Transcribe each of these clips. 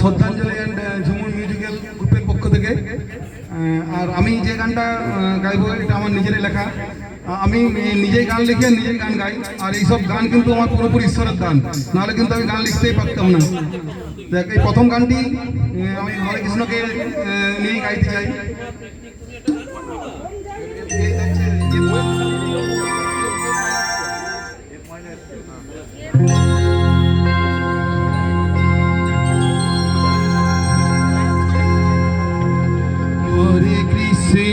শ্রদ্ধাঞ্জলি and Jhumur musical গ্রুপের পক্ষ থেকে আর আমি যে গানটা গাইবো এটা আমার নিজেরই লেখা আমি নিজেই গান লিখে নিজেই গান গাই আর এইসব গান কিন্তু আমার পুরোপুরি ঈশ্বরের দান নাহলে কিন্তু আমি গান লিখতেই পারতাম না দেখ এই প্রথম গানটি আমি হরে কৃষ্ণকে নিয়েই গাইতে চাই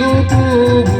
YouTube.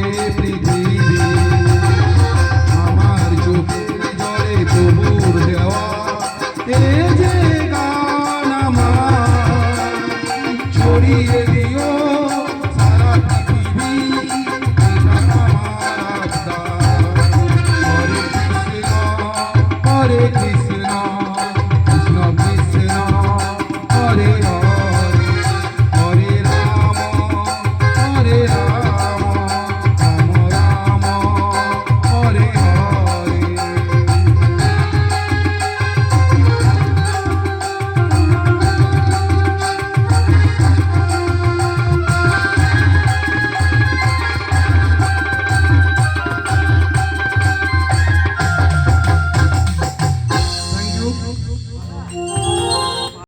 হরে কৃষ্ণ